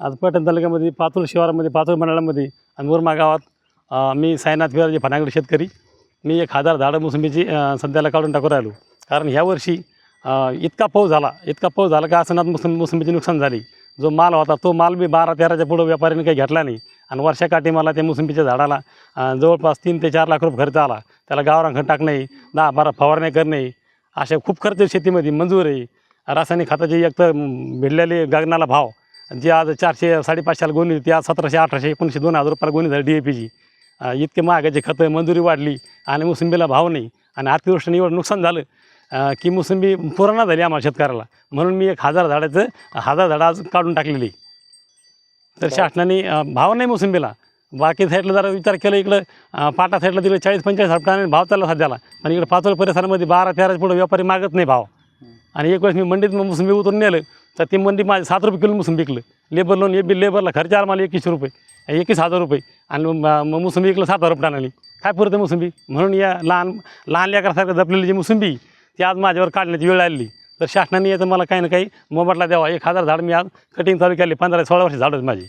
आज पैठण तालुक्यामध्ये पातूर शिवारामध्ये पातूर मंडळामध्ये आणि मुरमा गावात मी साईनाथ विराजे फनागड शेतकरी. मी एक हजार झाडं मोसंबीची सध्याला काढून टाकून राहिलो. कारण ह्या वर्षी इतका पाऊस झाला इतका पाऊस झाला का असनात मोसंबी मोसंबीची नुकसान झाली. जो माल होता तो माल बी बारा तेराच्या पुढं व्यापाऱ्याने काही घेतला नाही. आणि वर्षाकाठी मला त्या मोसंबीच्या झाडाला जवळपास तीन ते चार लाख रुपये खर्च आला. त्याला गावरान टाकणे दहा बारा फवारण्या करणे अशा खूप खर्च शेतीमध्ये मंजूर आहे. रासायनिक खताचे एक तर भिडलेले गगनाला भाव जे आज चारशे साडेपाचशेला गोणी होती आज सतराशे अठराशे एकोणीसशे दोन हजार रुपयाला गोणी झाली डी ए पीची इतके महागाचे खतं मंजुरी वाढली आणि मोसंबीला भाव नाही आणि अतिवृष्टीने एवढं नुकसान झालं. की मोसंबी पुराणा झाली आम्हाला शेतकऱ्याला. म्हणून मी एक हजार झाडाचं हजार झाडं आज काढून टाकलेली. तर शासनाने भाव नाही मोसंबीला. बाकी साईडला जरा विचार केला इकडं पाटा साईडला तिकडे चाळीस पंचेचाळीस हप्त्याने भाव चालला सध्याला. पण इकडे पाचोल परिसरामध्ये बारा तेराच्या पुढे व्यापारी मागत नाही भाव. आणि एक वेळेस मी मंडीत मोसंबी उतरून नेलं. तर ती मंदी माझे सात रुपये किलो मोसंबी विकलं. लेबर लोन ए बी लेबरला खर्च आला मला एकवीसशे रुपये एकवीस हजार रुपये. आणि मग मोसंबी विकलं सात हजार रुपये आणाली काय पुरतं मोसंबी? म्हणून या लहान लहान लेकरासारखं जपलेली जी मोसंबी ती आज माझ्यावर काढण्याची वेळ आली तर शासनाने याचं मला काही ना काही मोबदला द्यावा. एक हजार झाड मी आज कटिंग चालू केली पंधरा सोळा वर्ष झाड माझी.